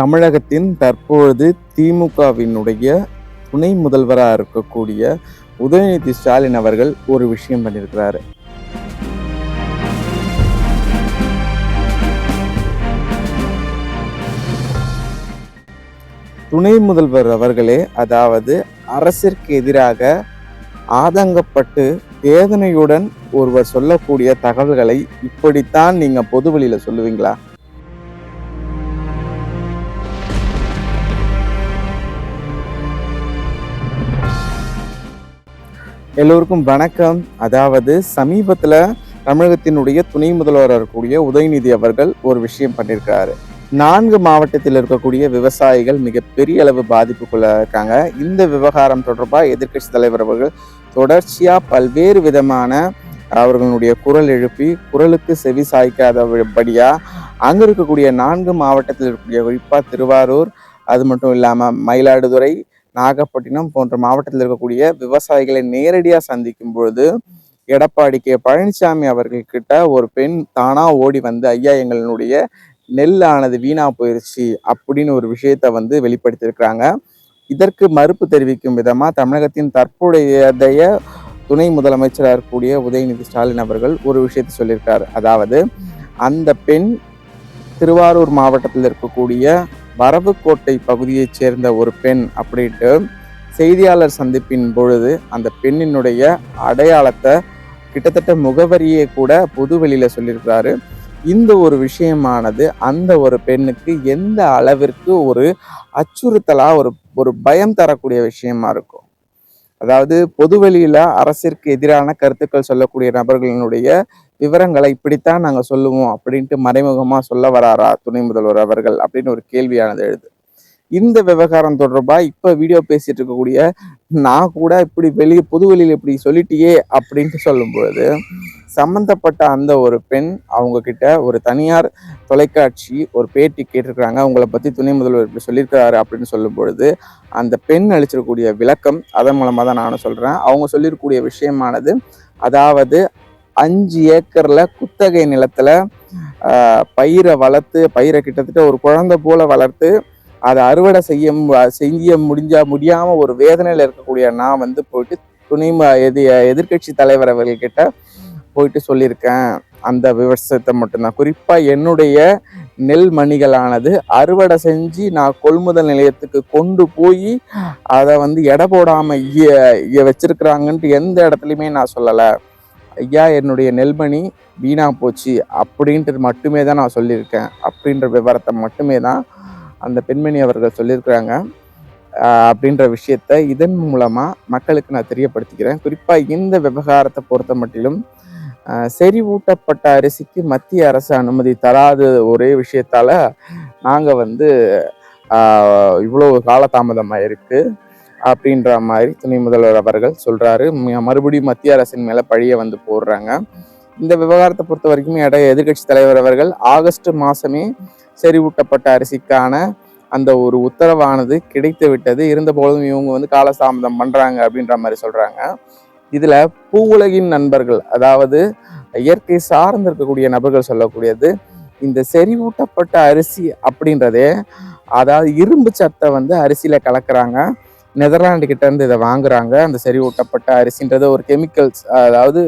தமிழகத்தின் தற்பொழுது திமுகவினுடைய துணை முதல்வராக இருக்கக்கூடிய உதயநிதி ஸ்டாலின் அவர்கள் ஒரு விஷயம் பண்ணியிருக்கிறாரு. துணை முதல்வர் அவர்களே அதாவது அரசிற்கு எதிராக ஆதங்கப்பட்டு வேதனையுடன் ஒருவர் சொல்லக்கூடிய தகவல்களை இப்படித்தான் நீங்கள் பொது வெளியில சொல்லுவீங்களா? எல்லோருக்கும் வணக்கம். அதாவது சமீபத்தில் தமிழகத்தினுடைய துணை முதல்வராக இருக்கக்கூடிய உதயநிதி அவர்கள் ஒரு விஷயம் பண்ணியிருக்காரு நான்கு மாவட்டத்தில் இருக்கக்கூடிய விவசாயிகள் மிகப்பெரிய அளவு பாதிப்புக்குள்ள இருக்காங்க. இந்த விவகாரம் தொடர்பாக எதிர்க்கட்சி தலைவர் அவர்கள் தொடர்ச்சியாக பல்வேறு விதமான அவர்களுடைய குரல் எழுப்பி குரலுக்கு செவி சாய்க்காதபடியாக அங்கே இருக்கக்கூடிய நான்கு மாவட்டத்தில் இருக்கக்கூடிய குறிப்பாக திருவாரூர் அது மட்டும் இல்லாமல் மயிலாடுதுறை நாகப்பட்டினம் போன்ற மாவட்டத்தில் இருக்கக்கூடிய விவசாயிகளை நேரடியாக சந்திக்கும் பொழுது எடப்பாடி கே. பழனிசாமி அவர்கள்கிட்ட ஒரு பெண் தானா ஓடி வந்து ஐயா எங்களுடைய நெல் ஆனது வீணா போயிருச்சு அப்படின்னு ஒரு விஷயத்த வந்து வெளிப்படுத்தியிருக்கிறாங்க. இதற்கு மறுப்பு தெரிவிக்கும் விதமாக தமிழகத்தின் தற்போதைய துணை முதலமைச்சராக இருக்கக்கூடிய உதயநிதி ஸ்டாலின் அவர்கள் ஒரு விஷயத்தை சொல்லியிருக்கார். அதாவது அந்த பெண் திருவாரூர் மாவட்டத்தில் இருக்கக்கூடிய வரவுக்கோட்டை பகுதியைச் சேர்ந்த ஒரு பெண் அப்படின்ட்டு செய்தியாளர் சந்திப்பின் பொழுது அந்த பெண்ணினுடைய அடையாளத்தை கிட்டத்தட்ட முகவரியை கூட பொது வெளியில சொல்லியிருக்கிறாரு. இந்த ஒரு விஷயமானது அந்த ஒரு பெண்ணுக்கு எந்த அளவிற்கு ஒரு அச்சுறுத்தலா ஒரு ஒரு பயம் தரக்கூடிய விஷயமா இருக்கும்? அதாவது பொதுவெளியில அரசிற்கு எதிரான கருத்துக்கள் சொல்லக்கூடிய நபர்களினுடைய விவரங்களை இப்படித்தான் நாங்க சொல்லுவோம் அப்படின்ட்டு மறைமுகமா சொல்ல வராரா துணை முதல்வர் அவர்கள் அப்படின்னு ஒரு கேள்வியானது எழுது. இந்த விவகாரம் தொடர்பா இப்ப வீடியோ பேசிட்டு இருக்கக்கூடிய நான் கூட இப்படி வெளியே பொதுவெளியில் இப்படி சொல்லிட்டியே அப்படின்ட்டு சொல்லும்போது சம்மந்தப்பட்ட சம்பந்தப்பட்ட அந்த ஒரு பெண் அவங்க கிட்ட ஒரு தனியார் தொலைக்காட்சி ஒரு பேட்டி கேட்டிருக்கிறாங்க. அவங்கள பற்றி துணை முதல்வர் இப்படி சொல்லியிருக்கிறாரு அப்படின்னு சொல்லும்பொழுது அந்த பெண் அளிச்சிருக்கக்கூடிய விளக்கம் அதன் மூலமாக தான் நானும் சொல்கிறேன் அவங்க சொல்லியிருக்கக்கூடிய விஷயமானது அதாவது அஞ்சு ஏக்கரில் குத்தகை நிலத்தில் பயிரை வளர்த்து பயிரை கிட்டத்தட்ட ஒரு குழந்தை போல வளர்த்து அதை அறுவடை செய்ய செய்ய முடிஞ்சா முடியாமல் ஒரு வேதனையில் இருக்கக்கூடிய நான் வந்து போயிட்டு துணை ம- எதி எதிர்கட்சி தலைவர் அவர்கள்கிட்ட போயிட்டு சொல்லியிருக்கேன். அந்த விவசாயத்தை மட்டும்தான். குறிப்பாக என்னுடைய நெல் மணிகளானது அறுவடை செஞ்சு நான் கொள்முதல் நிலையத்துக்கு கொண்டு போய் அதை வந்து எடை போடாமல் வச்சிருக்கிறாங்கன்ட்டு எந்த இடத்துலையுமே நான் சொல்லலை. ஐயா என்னுடைய நெல்மணி வீணாக போச்சு. அப்படின்ட்டு மட்டுமே தான் நான் சொல்லியிருக்கேன். அப்படின்ற விவரத்தை மட்டுமே தான் அந்த பெண்மணி அவர்கள் சொல்லியிருக்கிறாங்க. அப்படின்ற விஷயத்த இதன் மூலமாக மக்களுக்கு நான் தெரியப்படுத்திக்கிறேன். குறிப்பாக இந்த விவகாரத்தை பொறுத்த மட்டிலும் செறிவூட்டப்பட்ட அரிசிக்கு மத்திய அரசு அனுமதி தராத ஒரே விஷயத்தால் நாங்கள் வந்து இவ்வளோ காலதாமதமாக இருக்குது அப்படின்ற மாதிரி துணை முதல்வர் அவர்கள் சொல்கிறாரு மறுபடியும் மத்திய அரசின் மேலே பழிய வந்து போடுறாங்க. இந்த விவகாரத்தை பொறுத்த வரைக்கும் எடைய எதிர்கட்சி தலைவர் அவர்கள் ஆகஸ்ட் மாதமே செறிவூட்டப்பட்ட அரிசிக்கான அந்த ஒரு உத்தரவானது கிடைத்து விட்டது இருந்தபோதும் இவங்க வந்து காலதாமதம் பண்ணுறாங்க அப்படின்ற மாதிரி சொல்கிறாங்க இதில் பூ பூவுலகின் நண்பர்கள் அதாவது இயற்கை சார்ந்து இருக்கக்கூடிய நபர்கள் சொல்லக்கூடியது இந்த செறிவூட்டப்பட்ட அரிசி அப்படின்றதே அதாவது இரும்பு சத்தை வந்து அரிசியில் கலக்கிறாங்க. நெதர்லாண்டு கிட்டேருந்து இதை வாங்குறாங்க. அந்த செறிவூட்டப்பட்ட அரிசின்றது ஒரு கெமிக்கல்ஸ் அதாவது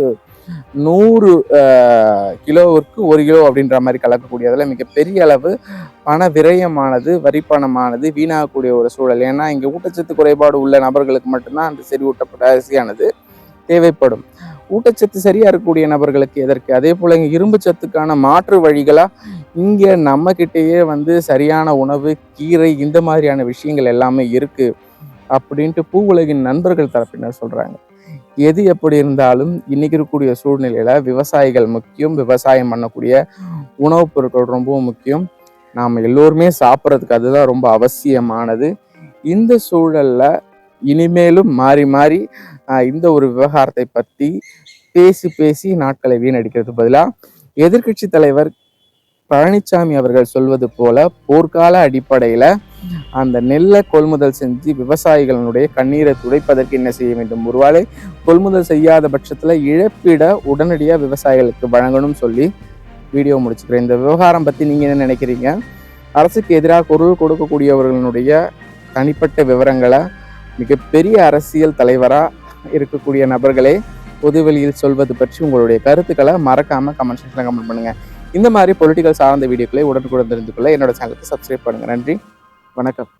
நூறு கிலோவிற்கு ஒரு கிலோ அப்படின்ற மாதிரி கலக்கக்கூடியதில் மிகப்பெரிய அளவு பண விரயமானது வரிப்பணமானது வீணாகக்கூடிய ஒரு சூழல். ஏன்னா இங்கே ஊட்டச்சத்து குறைபாடு உள்ள நபர்களுக்கு மட்டும்தான் அந்த செறிவூட்டப்பட்ட அரிசியானது தேவைப்படும். ஊட்டச்சத்து சரியா இருக்கக்கூடிய நபர்களுக்கு எதற்கு? அதே போல இங்க இரும்பு சத்துக்கான மாற்று வழிகளா இங்க நம்ம கிட்டேயே வந்து சரியான உணவு கீரை இந்த மாதிரியான விஷயங்கள் எல்லாமே இருக்கு. அப்படின்ட்டு பூ உலகின் நண்பர்கள் தரப்பினர் சொல்றாங்க. எது எப்படி இருந்தாலும் இன்னைக்கு இருக்கக்கூடிய சூழ்நிலையில விவசாயிகள் முக்கியம் விவசாயம் பண்ணக்கூடிய உணவுப் பொருட்கள் ரொம்பவும் முக்கியம். நாம் எல்லோருமே சாப்பிட்றதுக்கு அதுதான் ரொம்ப அவசியமானது. இந்த சூழல்ல இனிமேலும் மாறி மாறி இந்த ஒரு விவகாரத்தை பற்றி பேசி பேசி நாட்களை வீணடிக்கிறது பதிலாக எதிர்க்கட்சி தலைவர் பழனிசாமி அவர்கள் சொல்வது போல போர்க்கால அடிப்படையில அந்த நெல்லை கொள்முதல் செஞ்சு விவசாயிகளுடைய கண்ணீரை துடைப்பதற்கு என்ன செய்ய வேண்டும்? ஒருவேளை கொள்முதல் செய்யாத பட்சத்துல இழப்பீட உடனடியாக விவசாயிகளுக்கு வழங்கணும்னு சொல்லி வீடியோ முடிச்சுக்கிறேன். இந்த விவகாரம் பத்தி நீங்க என்ன நினைக்கிறீங்க? அரசுக்கு எதிராக குரல் கொடுக்கக்கூடியவர்களுடைய தனிப்பட்ட விவரங்களை மிகப்பெரிய அரசியல் தலைவராக இருக்கக்கூடிய நபர்களே பொதுவெளியில் சொல்வது பற்றி உங்களுடைய கருத்துக்களை மறக்காம கமெண்ட் செக்ஷனில் கமெண்ட் பண்ணுங்க. இந்த மாதிரி பொலிட்டிக்கல் சார்ந்த வீடியோக்களை உடனுக்குடன் தெரிந்து கொள்ள என்னோட சேனலுக்கு சப்ஸ்கிரைப் பண்ணுங்கள் நன்றி. வணக்கம்.